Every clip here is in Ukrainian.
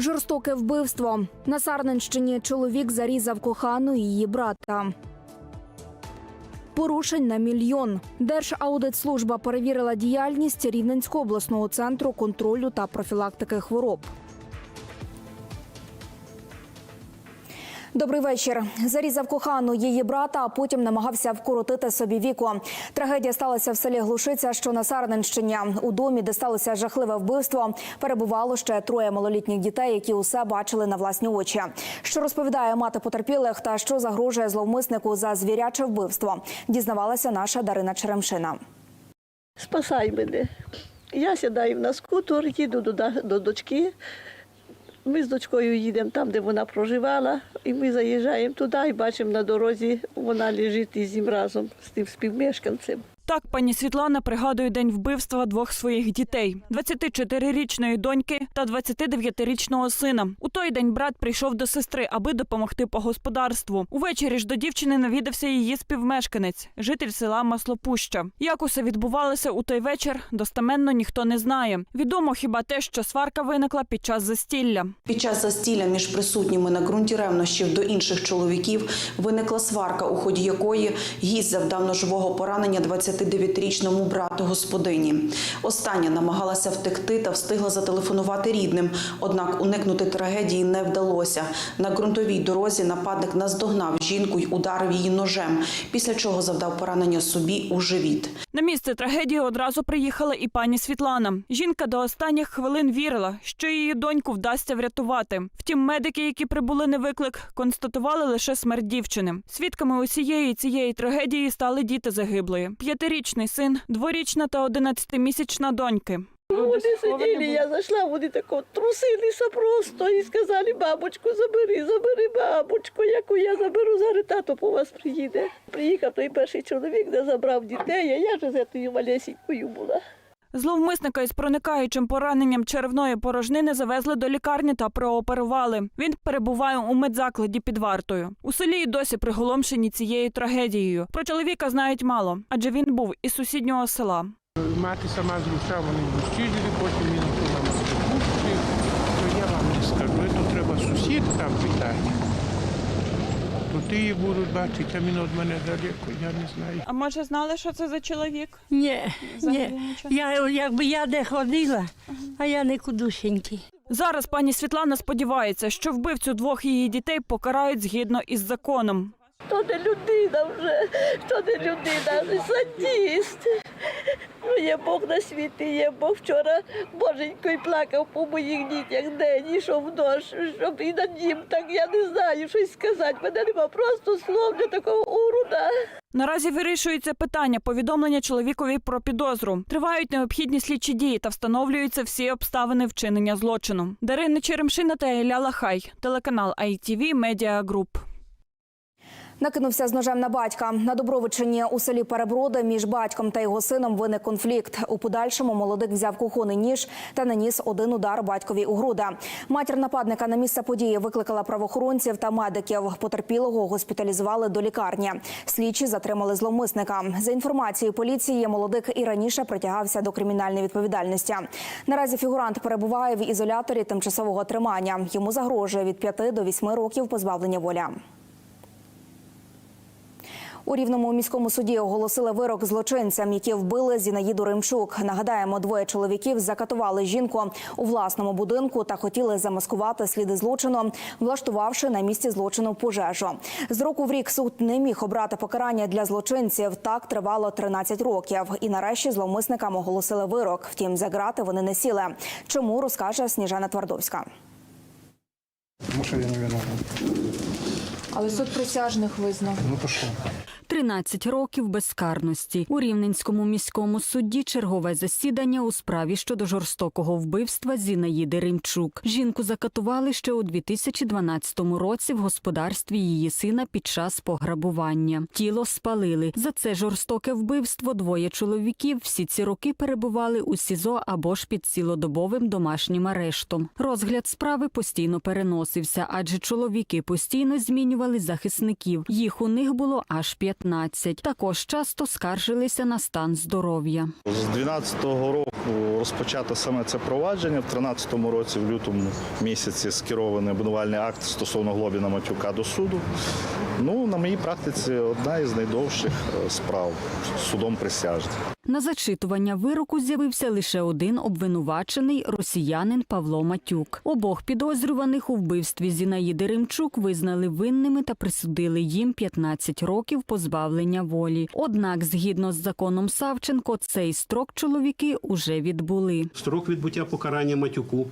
Жорстоке вбивство. На Сарненщині чоловік зарізав кохану і її брата. Порушень на мільйон. Держаудитслужба перевірила діяльність Рівненського обласного центру контролю та профілактики хвороб. Добрий вечір. Зарізав кохану її брата, а потім намагався вкоротити собі віку. Трагедія сталася в селі Глушиця, що на Сарненщині. У домі, де сталося жахливе вбивство, перебувало ще троє малолітніх дітей, які усе бачили на власні очі. Що розповідає мати потерпілих та що загрожує зловмиснику за звіряче вбивство, дізнавалася наша Дарина Черемшина. спасай мене. Я сідаю на скутер, їду до, до дочки. Ми з дочкою їдемо там, де вона проживала, і ми заїжджаємо туди і бачимо на дорозі, вона лежить із ним разом з тим співмешканцем. Так пані Світлана пригадує день вбивства двох своїх дітей: 24-річної доньки та 29-річного сина. У той день брат прийшов до сестри, аби допомогти по господарству. Увечері ж до дівчини навідався її співмешканець, житель села Маслопуща. Як усе відбувалося у той вечір, достеменно ніхто не знає. Відомо хіба те, що сварка виникла під час застілля. Під час застілля між присутніми на ґрунті ревнощів до інших чоловіків виникла сварка, у ході якої гість завдав ножового поранення 29-річному брату господині. Остання намагалася втекти та встигла зателефонувати рідним. Однак уникнути трагедії не вдалося. На ґрунтовій дорозі нападник наздогнав жінку й ударив її ножем, після чого завдав поранення собі у живіт. На місце трагедії одразу приїхала і пані Світлана. Жінка до останніх хвилин вірила, що її доньку вдасться врятувати. Втім, медики, які прибули на виклик, констатували лише смерть дівчини. Свідками усієї цієї трагедії стали діти загиблої: п'ятирічний син, дворічна та одинадцятимісячна доньки. Вони сиділи, я зайшла, вони тако трусилися просто і сказали, бабочку, забери, забери бабочку, яку я заберу, зараз тато по вас приїде. Приїхав той перший чоловік, де забрав дітей, а я вже з цією малесенькою була. Зловмисника із проникаючим пораненням черевної порожнини завезли до лікарні та прооперували. Він перебуває у медзакладі під вартою. У селі й досі приголомшені цією трагедією. Про чоловіка знають мало, адже він був із сусіднього села. Мати сама з Луця, вони в потім він тут на Москві. Я вам не скажу, то треба сусід там питати. ти її будуть бачити, а він від мене далеко, я не знаю. А може знали, що це за чоловік? Ні, ні. Я, якби я де ходила, а я не кудусенький. Зараз пані Світлана сподівається, що вбивцю двох її дітей покарають згідно із законом. То не людина вже, то не людина, садіст. Ну, є Бог на світі, є Бог вчора боженько й плакав по моїх дітях день, ішов дощ, щоб і над ним, так я не знаю, щось сказати. Мене нема просто слов для такого уруда. Наразі вирішується питання повідомлення чоловікові про підозру. Тривають необхідні слідчі дії та встановлюються всі обставини вчинення злочину. Дарина Черемшина та Ілля Лахай, телеканал ITV Media Group. Накинувся з ножем на батька. На Добровичині у селі Переброди між батьком та його сином виник конфлікт. У подальшому молодик взяв кухонний ніж та наніс один удар батькові у груди. Матір нападника на місце події викликала правоохоронців та медиків. Потерпілого госпіталізували до лікарні. Слідчі затримали зловмисника. За інформацією поліції, молодик і раніше притягався до кримінальної відповідальності. Наразі фігурант перебуває в ізоляторі тимчасового тримання. Йому загрожує від 5 до 8 років позбавлення волі. У рівному міському суді оголосили вирок злочинцям, які вбили Зінаїду Римчук. Нагадаємо, двоє чоловіків закатували жінку у власному будинку та хотіли замаскувати сліди злочину, влаштувавши на місці злочину пожежу. З року в рік суд не міг обрати покарання для злочинців. Так тривало 13 років. І нарешті зловмисникам оголосили вирок. Втім, за грати вони не сіли. Чому розкаже Сніжана Твардовська. Тому що я не виновний. Але суд присяжних визнав. Ну то що? 13 років безкарності у Рівненському міському суді чергове засідання у справі щодо жорстокого вбивства Зінаїди Римчук. Жінку закатували ще у 2012 році в господарстві її сина під час пограбування. Тіло спалили. За це жорстоке вбивство двоє чоловіків всі ці роки перебували у СІЗО або ж під цілодобовим домашнім арештом. Розгляд справи постійно переносився, адже чоловіки постійно змінювали захисників. Їх у них було аж 15. Також часто скаржилися на стан здоров'я. З 12-го року розпочато саме це провадження. В 2013 році, в лютому місяці, скерований обвинувальний акт стосовно Глобіна Матюка до суду. Ну, на моїй практиці одна із найдовших е, справ судом присяжних. На зачитування вироку з'явився лише один обвинувачений росіянин Павло Матюк. Обох підозрюваних у вбивстві Зінаїди Римчук визнали винними та присудили їм 15 років позбавлення волі. Однак, згідно з законом Савченко, цей строк чоловіки уже відбули. Строк відбуття покарання матюку,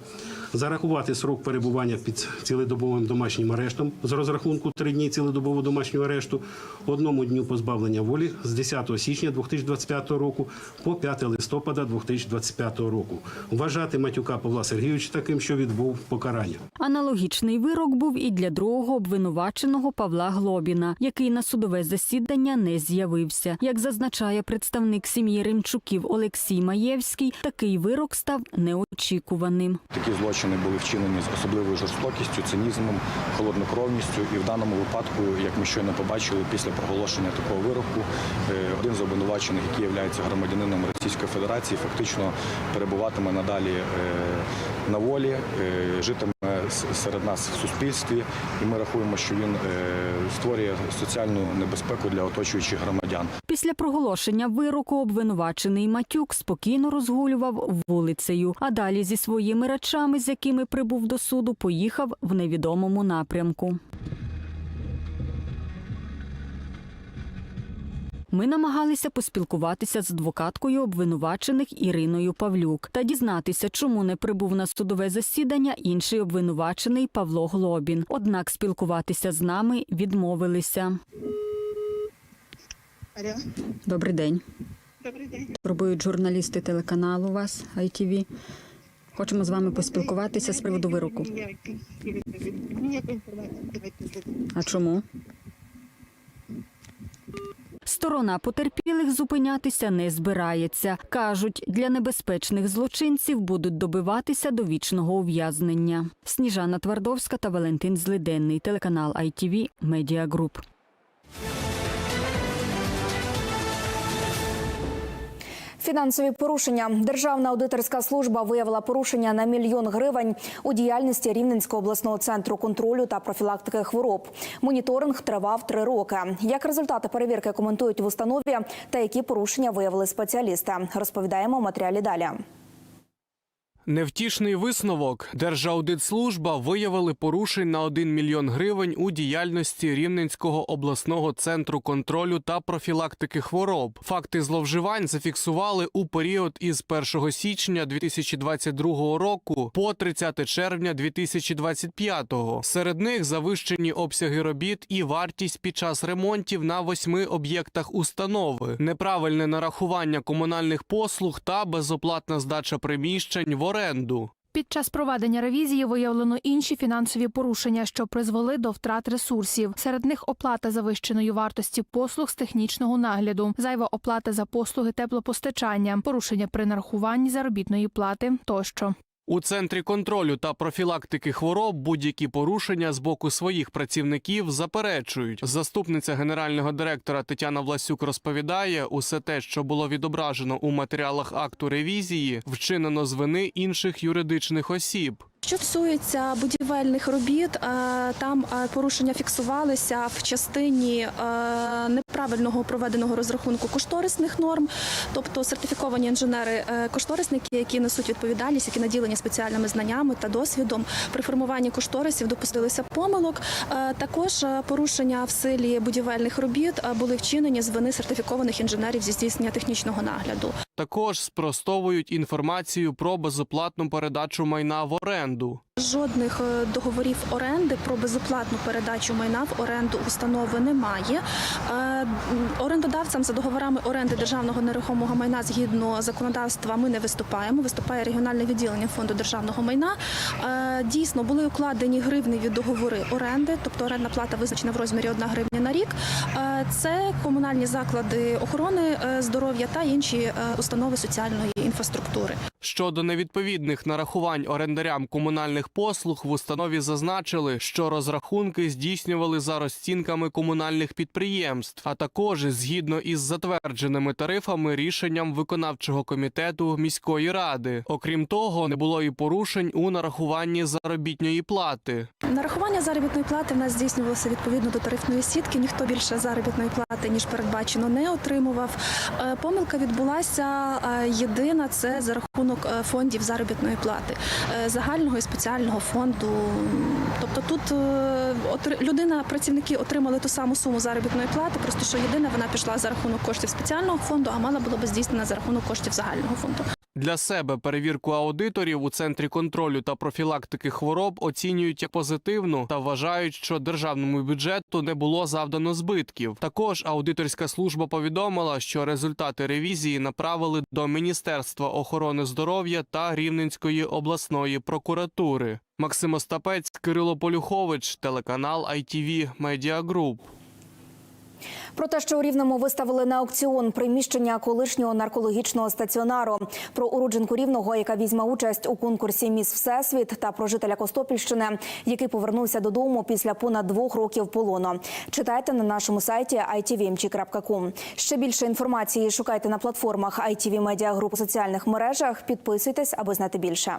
зарахувати срок перебування під цілодобовим домашнім арештом з розрахунку 3 дні цілодобового домашнього арешту, одному дню позбавлення волі з 10 січня 2025 року по 5 листопада 2025 року. Вважати матюка Павла Сергійовича таким, що відбув покарання. Аналогічний вирок був і для другого обвинуваченого Павла Глобіна, який на судове засідання не з'явився. Як зазначає представник сім'ї Римчуків Олексій Маєвський, такий вирок став неочікуваним. Такі злочини були вчинені з особливою жорстокістю, цинізмом, холоднокровністю. І в даному випадку, як ми щойно побачили, після проголошення такого вироку, е, один з обвинувачених, який є громадянином Російської Федерації, фактично перебуватиме надалі е, на волі, е, житиме серед нас в суспільстві, і ми рахуємо, що він е, створює соціальну небезпеку для оточуючих громадян. Після проголошення вироку обвинувачений Матюк спокійно розгулював вулицею, а далі зі своїми речами, з якими прибув до суду, поїхав в невідомому напрямку. Ми намагалися поспілкуватися з адвокаткою обвинувачених Іриною Павлюк та дізнатися, чому не прибув на судове засідання інший обвинувачений Павло Глобін. Однак спілкуватися з нами відмовилися. Добрий день. Добрий день. Пробують журналісти телеканалу вас ITV. Хочемо з вами поспілкуватися з приводу вироку. А чому? Сторона потерпілих зупинятися не збирається. Кажуть, для небезпечних злочинців будуть добиватися до вічного ув'язнення. Сніжана Твардовська та Валентин Злиденний. Телеканал ITV Media Фінансові порушення. Державна аудиторська служба виявила порушення на мільйон гривень у діяльності Рівненського обласного центру контролю та профілактики хвороб. Моніторинг тривав три роки. Як результати перевірки коментують в установі та які порушення виявили спеціалісти, розповідаємо у матеріалі далі. Невтішний висновок. Держаудитслужба виявили порушень на 1 мільйон гривень у діяльності Рівненського обласного центру контролю та профілактики хвороб. Факти зловживань зафіксували у період із 1 січня 2022 року по 30 червня 2025. Серед них завищені обсяги робіт і вартість під час ремонтів на восьми об'єктах установи, неправильне нарахування комунальних послуг та безоплатна здача приміщень в оренду. Під час проведення ревізії виявлено інші фінансові порушення, що призвели до втрат ресурсів. Серед них оплата завищеної вартості послуг з технічного нагляду, зайва оплата за послуги теплопостачання, порушення при нарахуванні заробітної плати тощо. У центрі контролю та профілактики хвороб будь-які порушення з боку своїх працівників заперечують. Заступниця генерального директора Тетяна Власюк розповідає, усе те, що було відображено у матеріалах акту ревізії, вчинено з вини інших юридичних осіб. Що стосується будівельних робіт, е, там е, порушення фіксувалися в частині е, неправильного проведеного розрахунку кошторисних норм, тобто сертифіковані інженери-кошторисники, які несуть відповідальність, які наділені спеціальними знаннями та досвідом при формуванні кошторисів допустилися помилок. Також порушення в силі будівельних робіт були вчинені з вини сертифікованих інженерів зі здійснення технічного нагляду. Також спростовують інформацію про безоплатну передачу майна в оренду. Жодних е, договорів оренди про безоплатну передачу майна в оренду установи немає. Е, Орендодавцям за договорами оренди державного нерухомого майна згідно законодавства ми не виступаємо. Виступає регіональне відділення фонду державного майна. Е, Дійсно були укладені гривневі договори оренди, тобто орендна плата визначена в розмірі 1 гривня на рік. Це комунальні заклади охорони здоров'я та інші установи соціальної інфраструктури. Щодо невідповідних нарахувань орендарям комунальних послуг в установі зазначили, що розрахунки здійснювали за розцінками комунальних підприємств, а також згідно із затвердженими тарифами рішенням виконавчого комітету міської ради. Окрім того, не було і порушень у нарахуванні заробітної плати. Нарахування заробітної плати в нас здійснювалося відповідно до тарифної сітки. Ніхто більше заробітної плати ніж передбачено не отримував. Е, Помилка відбулася е, єдина це за рахунок е, фондів заробітної плати загального і спеціального фонду. Тобто тут е, людина, працівники отримали ту саму суму заробітної плати, просто що єдина вона пішла за рахунок коштів спеціального фонду, а мала була би здійснена за рахунок коштів загального фонду. Для себе перевірку аудиторів у центрі контролю та профілактики хвороб оцінюють як позитивну та вважають, що державному бюджету не було завдано збитків. Також аудиторська служба повідомила, що результати ревізії направили до Міністерства охорони здоров'я та Рівненської обласної прокуратури. Максим Остапець, Кирило Полюхович, телеканал ITV Media Group. Про те, що у Рівному виставили на аукціон приміщення колишнього наркологічного стаціонару, про уродженку Рівного, яка візьме участь у конкурсі Міс Всесвіт, та про жителя Костопільщини, який повернувся додому після понад двох років полону. Читайте на нашому сайті itvmc.com. Ще більше інформації шукайте на платформах ITV Media Group у соціальних мережах. Підписуйтесь, аби знати більше.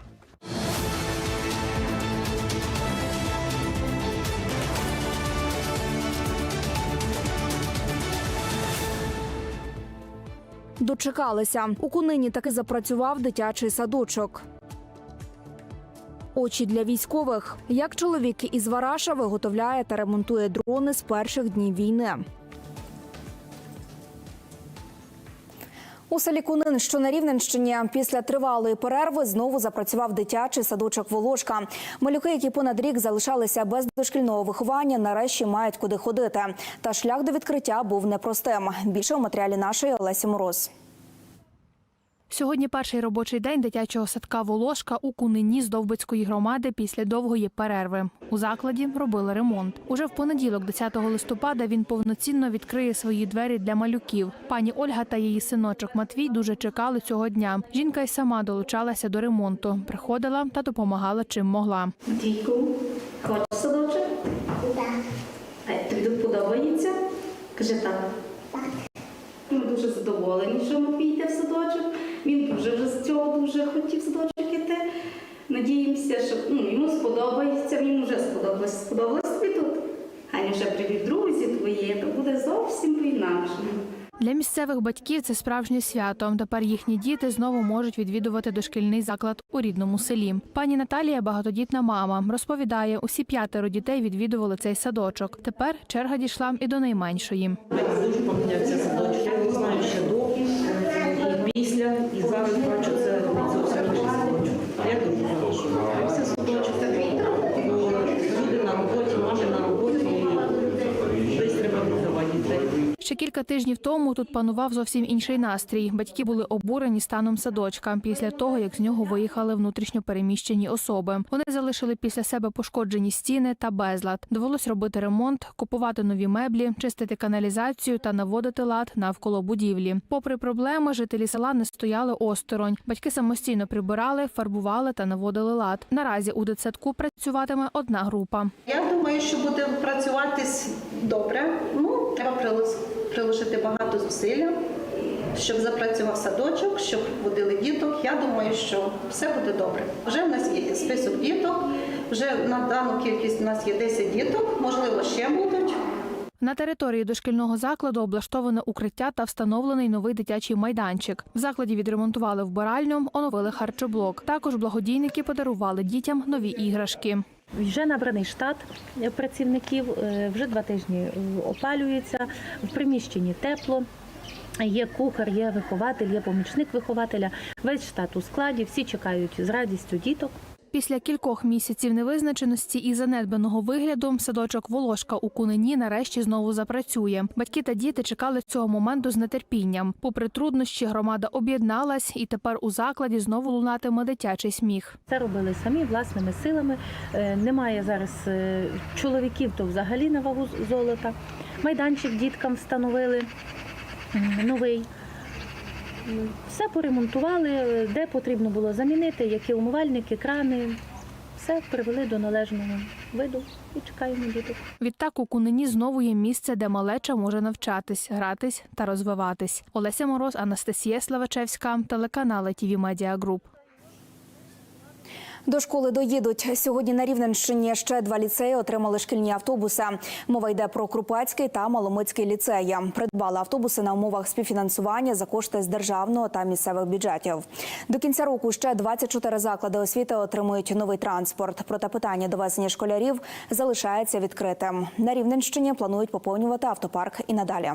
Дочекалися. У Кунині таки запрацював дитячий садочок. Очі для військових. Як чоловік із Вараша виготовляє та ремонтує дрони з перших днів війни. У селі Кунин, що на Рівненщині, після тривалої перерви знову запрацював дитячий садочок Волошка. Малюки, які понад рік залишалися без дошкільного виховання, нарешті мають куди ходити. Та шлях до відкриття був непростим. Більше у матеріалі нашої Олесі Мороз. Сьогодні перший робочий день дитячого садка Волошка у Кунині з Довбицької громади після довгої перерви. У закладі робили ремонт. Уже в понеділок, 10 листопада, він повноцінно відкриє свої двері для малюків. Пані Ольга та її синочок Матвій дуже чекали цього дня. Жінка й сама долучалася до ремонту, приходила та допомагала чим могла. Дійку, хочеш садочок? Так. А тобі тут подобається? Кажи так. Дуже задоволені, що Матвій йде в садочок. Він дуже вже з цього дуже хотів садочок іти. Надіємося, що ну, йому сподобається, він вже сподобалось. Сподобалось тобі тут? Аня вже привів друзі твої, то буде зовсім по-інакшому. Для місцевих батьків це справжнє свято. Тепер їхні діти знову можуть відвідувати дошкільний заклад у рідному селі. Пані Наталія багатодітна мама. Розповідає, усі п'ятеро дітей відвідували цей садочок. Тепер черга дійшла і до найменшої. Дуже помінявся садочок. Я не знаю ще до після. І зараз бачу це зовсім. Я думаю. Все садочок. Бо люди на роботі, мами на роботі. І десь треба віддавати дітей. Ще кілька тижнів тому тут панував зовсім інший настрій. Батьки були обурені станом садочка після того, як з нього виїхали внутрішньо переміщені особи. Вони залишили після себе пошкоджені стіни та безлад. Довелось робити ремонт, купувати нові меблі, чистити каналізацію та наводити лад навколо будівлі. Попри проблеми, жителі села не стояли осторонь. Батьки самостійно прибирали, фарбували та наводили лад. Наразі у дитсадку працюватиме одна група. Я думаю, що буде працювати с- добре. Ну, треба прилос- приложити багато зусилля, щоб запрацював садочок, щоб водили діток. Я думаю, що все буде добре. Вже в нас є список діток, вже на дану кількість у нас є 10 діток, можливо, ще будуть. На території дошкільного закладу облаштоване укриття та встановлений новий дитячий майданчик. В закладі відремонтували вбиральню, оновили харчоблок. Також благодійники подарували дітям нові іграшки. Вже набраний штат працівників, е, вже два тижні опалюється, в приміщенні тепло. Є кухар, є вихователь, є помічник вихователя. Весь штат у складі, всі чекають з радістю діток. Після кількох місяців невизначеності і занедбаного вигляду садочок Волошка у Кунині нарешті знову запрацює. Батьки та діти чекали цього моменту з нетерпінням. Попри труднощі, громада об'єдналась, і тепер у закладі знову лунатиме дитячий сміх. Це робили самі власними силами. Е, Немає зараз е, чоловіків, то взагалі на вагу золота. Майданчик діткам встановили новий. Все поремонтували, де потрібно було замінити, які умивальники, крани. Все привели до належного виду і чекаємо діток. Відтак у Кунині знову є місце, де малеча може навчатись, гратись та розвиватись. Олеся Мороз, Анастасія Славачевська, телеканал ТВ Медіа Груп. До школи доїдуть. Сьогодні на Рівненщині ще два ліцеї отримали шкільні автобуси. Мова йде про Крупецький та Маломицький ліцеї. Придбали автобуси на умовах співфінансування за кошти з державного та місцевих бюджетів. До кінця року ще 24 заклади освіти отримують новий транспорт. Проте питання довезення школярів залишається відкритим. На Рівненщині планують поповнювати автопарк і надалі.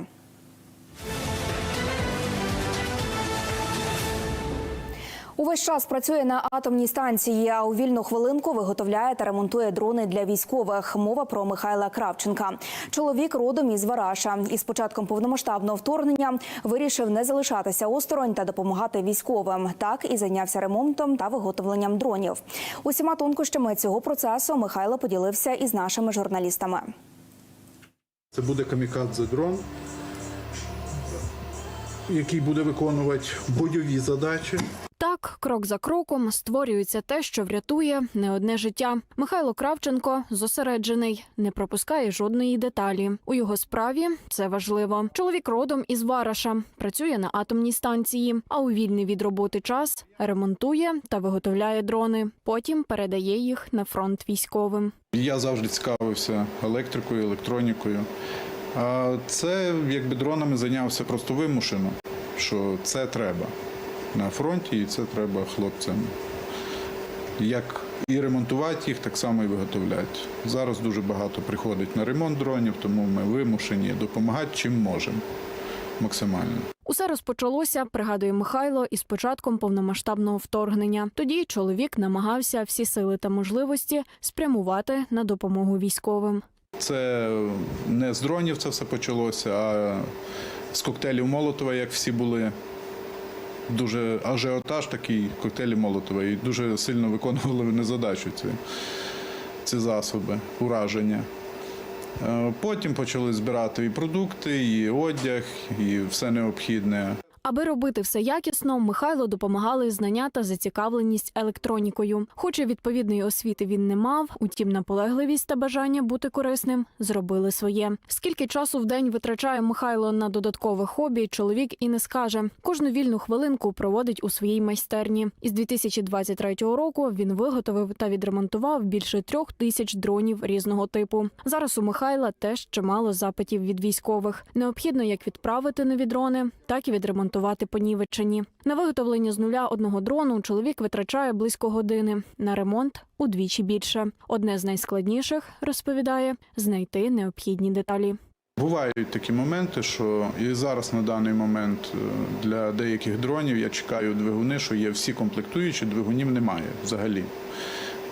Увесь час працює на атомній станції. А у вільну хвилинку виготовляє та ремонтує дрони для військових. Мова про Михайла Кравченка. Чоловік родом із Вараша. І з початком повномасштабного вторгнення вирішив не залишатися осторонь та допомагати військовим. Так і зайнявся ремонтом та виготовленням дронів. Усіма тонкощами цього процесу Михайло поділився із нашими журналістами. Це буде камікадзе дрон, який буде виконувати бойові задачі. Так, крок за кроком створюється те, що врятує не одне життя. Михайло Кравченко зосереджений, не пропускає жодної деталі. У його справі це важливо. Чоловік родом із Вараша, працює на атомній станції, а у вільний від роботи час ремонтує та виготовляє дрони. Потім передає їх на фронт військовим. Я завжди цікавився електрикою, електронікою. Це якби дронами зайнявся просто вимушено, що це треба на фронті, і це треба хлопцям. Як і ремонтувати їх, так само і виготовляти. Зараз дуже багато приходить на ремонт дронів, тому ми вимушені допомагати чим можемо максимально. Усе розпочалося, пригадує Михайло, із початком повномасштабного вторгнення. Тоді чоловік намагався всі сили та можливості спрямувати на допомогу військовим. Це не з дронів це все почалося, а з коктейлів Молотова, як всі були. Дуже ажіотаж такий коктейлі Молотова, і дуже сильно виконували вони задачу ці, ці засоби ураження. Е, Потім почали збирати і продукти, і одяг, і все необхідне. Аби робити все якісно, Михайло допомагали знання та зацікавленість електронікою. Хоч і відповідної освіти він не мав, утім наполегливість та бажання бути корисним зробили своє. Скільки часу в день витрачає Михайло на додаткове хобі, чоловік і не скаже. Кожну вільну хвилинку проводить у своїй майстерні. Із 2023 року він виготовив та відремонтував більше трьох тисяч дронів різного типу. Зараз у Михайла теж чимало запитів від військових. Необхідно як відправити нові дрони, так і відремонтувати понівечені. На виготовлення з нуля одного дрону чоловік витрачає близько години. На ремонт удвічі більше. Одне з найскладніших розповідає знайти необхідні деталі. Бувають такі моменти, що і зараз на даний момент е, для деяких дронів я чекаю двигуни, що є всі комплектуючі, двигунів немає взагалі.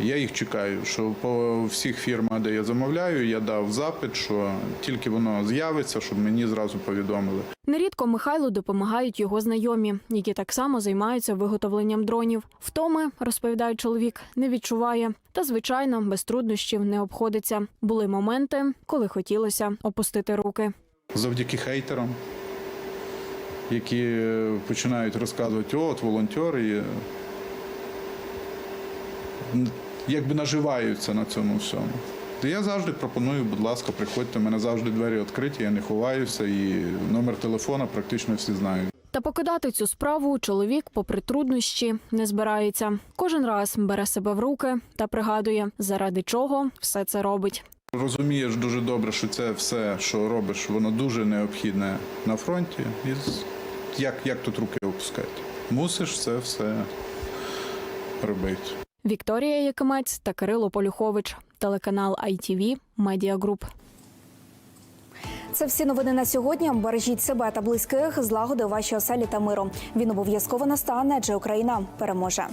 Я їх чекаю, що по всіх фірмах, де я замовляю, я дав запит, що тільки воно з'явиться, щоб мені зразу повідомили. Нерідко Михайлу допомагають його знайомі, які так само займаються виготовленням дронів. Втоми, розповідає чоловік, не відчуває. Та, звичайно, без труднощів не обходиться. Були моменти, коли хотілося опустити руки. Завдяки хейтерам, які е, починають розказувати, от волонтери, якби наживаються на цьому всьому. То я завжди пропоную, будь ласка, приходьте, у мене завжди двері відкриті, я не ховаюся, і номер телефона практично всі знають. Та покидати цю справу чоловік, попри труднощі, не збирається. Кожен раз бере себе в руки та пригадує, заради чого все це робить. Розумієш дуже добре, що це все, що робиш, воно дуже необхідне на фронті. І як, як тут руки опускати? Мусиш це все робити. Вікторія Якимець та Кирило Полюхович. Телеканал ITV Group. Це всі новини на сьогодні. Бережіть себе та близьких, злагоди у вашій оселі та миру. Він обов'язково настане, адже Україна переможе.